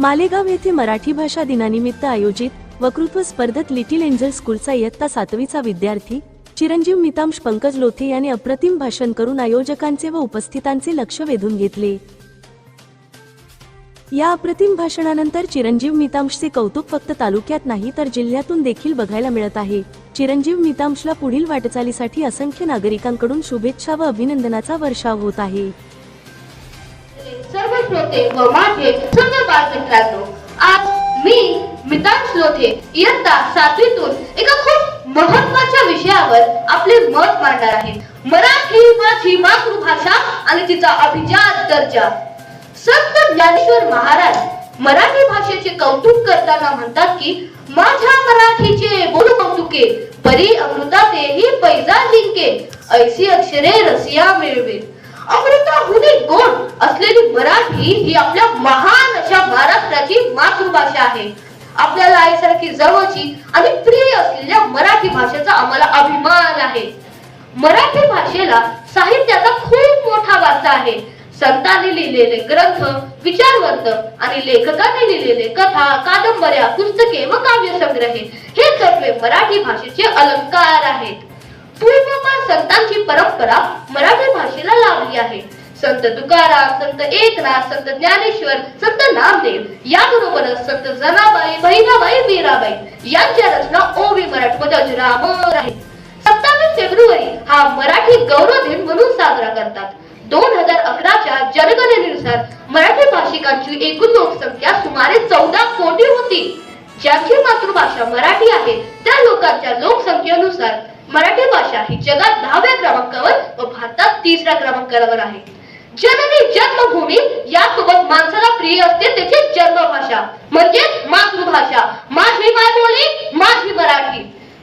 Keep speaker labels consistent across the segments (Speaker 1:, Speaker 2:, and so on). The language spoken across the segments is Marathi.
Speaker 1: मालेगाव येथे मराठी भाषा दिनानिमित्त आयोजित वक्तृत्व स्पर्धेत लिटिल एंजल स्कूलचा इयत्ता सातवीचा विद्यार्थी चिरंजीव मितांश पंकज लोथे यांनी अप्रतिम भाषण करून आयोजकांचे व उपस्थितांचे लक्ष वेधून घेतले. या अप्रतिम भाषणानंतर चिरंजीव मितांशचे कौतुक फक्त तालुक्यात नाही तर जिल्ह्यातून देखील बघायला मिळत आहे. चिरंजीव मितांशला पुढील वाटचालीसाठी असंख्य नागरिकांकडून शुभेच्छा व अभिनंदनाचा वर्षाव होत आहे.
Speaker 2: श्रोते व माझे सर्व बालमित्रांनो आज मी मितान श्रोते इयत्ता सातवीतून एका खूप महत्त्वाच्या विषयावर आपले मत मांडणार आहे. मराठी माझी मातृभाषा आणि तिचा अभिजात दर्जा. संत ज्ञानेश्वर महाराज मराठी भाषेचे कौतुक करताना म्हणतात की माझ्या मराठीचे बोलू कौतुके परी अमृताते ही पैजा जिंके ऐसी अक्षरे रसिया मिळवे मराठी ही आपल्या महान अशा महाराष्ट्राची मातृभाषा आहे. आपल्याला आईसारखी जवळची आणि प्रिय असलेल्या मराठी भाषेचा आम्हाला अभिमान आहे. मराठी भाषेला साहित्याचा खूप मोठा वारसा आहे. संतांनी लिहिलेले ग्रंथ विचारवंत आणि लेखकांनी लिहिलेले कथा कादंबऱ्या पुस्तके व काव्यसंग्रहे हे तत्वे मराठी भाषेचे अलंकार आहेत. पूर्वपार संतांची परंपरा मराठी भाषेला लाभली आहे. संत तुकाराम संत एकनाथ संत ज्ञानेश्वर संत नामदेव याबरोबरच संत जनाबाई बहिणाबाई मीराबाई यांच्या रचना ओवी मराठीमध्ये अजरामर आहेत सत्तावीस फेब्रुवारी हा मराठी गौरव दिन म्हणून साजरा करतात. दोन हजार अकराच्या जनगणनेनुसार मराठी भाषिकांची एकूण लोकसंख्या सुमारे चौदा कोटी होती. ज्यांची मातृभाषा मराठी आहे त्या लोकांच्या लोकसंख्येनुसार मराठी भाषा ही जगात दहाव्या क्रमांकावर व भारतात तिसऱ्या क्रमांकावर आहे. जननी जन्मभूमी यासोबत माणसाला प्रिय असते त्याची जन्मभाषा. म्हणजेच मातृभाषा. माझी मायबोली माझी मराठी.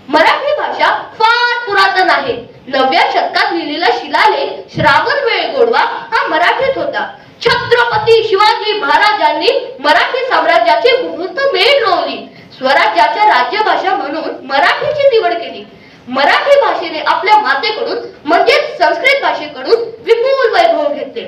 Speaker 2: मराठी भाषा फार पुरातन आहे. नवव्या शतकात लिहिलेला शिलालेख श्रावण वेळ गोडवा हा मराठीत होता. छत्रपती शिवाजी महाराजांनी मराठी साम्राज्याची मुहूर्त मेळ रोवली. स्वराज्याच्या राज्यभाषा म्हणून मराठीची निवड केली. मराठी भाषेने आपल्या मातेकडून म्हणजेच संस्कृत भाषेकडून विपुल वैभव घेतले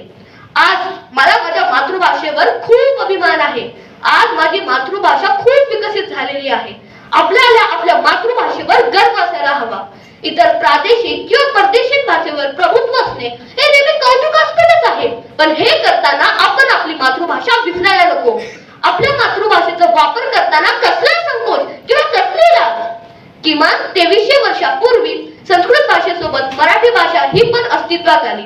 Speaker 2: आज मला माझ्या मातृभाषेवर खूप अभिमान आहे आज माझी मातृभाषा खूप विकसित झालेली आहे. आपल्याला आपल्या मातृभाषेवर गर्व असायला हवा. इतर प्रादेशिक किंवा परदेशी भाषेवर प्रभुत्व असणे हे नेहमी कौतुकास्पदच आहे. पण हे करताना आपण आपली मातृभाषा विसरायला नको. आपल्या मातृभाषेचा वापर करताना कसला संकोच किंवा कसली लाज? किमान तेवीसशे वर्षापूर्वी संस्कृत भाषेसोबत मराठी भाषा ही पण अस्तित्वात आली.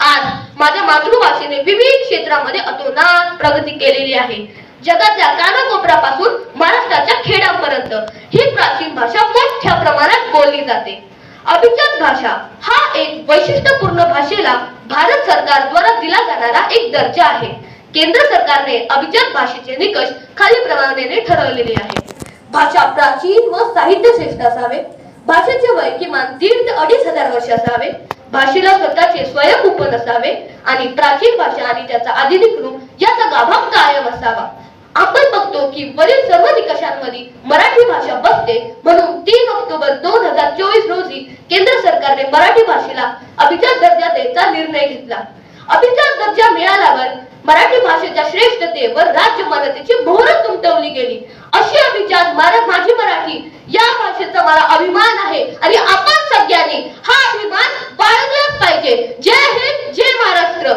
Speaker 2: आज माझ्या मातृभाषेने विविध क्षेत्रामध्ये अतोनात प्रगती केलेली आहे. जगातल्या कानाकोपऱ्यापासून महाराष्ट्राच्या खेड्यापर्यंत ही प्राचीन भाषा मोठ्या प्रमाणात बोलली जाते. अभिजात भाषा हा एक वैशिष्ट्यपूर्ण भाषेला भारत सरकारद्वारा दिला जाणारा एक दर्जा आहे. केंद्र सरकारने अभिजात भाषेचे निकष खाली प्रमाणे ठरवलेले आहेत भाषा प्राचीन व साहित्य श्रेष्ठ असावे. भाषेचे वय किमान दीड ते अडीच हजार वर्ष असावे. भाषेला स्वतःचे उपन असावे आणि प्राचीन भाषा आणि त्याचा आधुनिक रूप याचा गाभा कायम असावा. आपण बघतो की वरील सर्व निकषांमध्ये मराठी भाषा बसते. म्हणून तीन ऑक्टोबर दोन हजार चोवीस रोजी केंद्र सरकारने मराठी भाषेला अभिजात दर्जा द्यायचा निर्णय घेतला. अभिजात दर्जा मिळाल्यावर मराठी भाषेच्या श्रेष्ठतेवर राज्य मान्यतेची मोहरत उमटवली गेली. अशी अभिजात मारा माझी मराठी या भाषेचा मला अभिमान आहे आणि आपण सगळ्यांनी हा अभिमान बाळगलाच पाहिजे. जय हिंद जय महाराष्ट्र.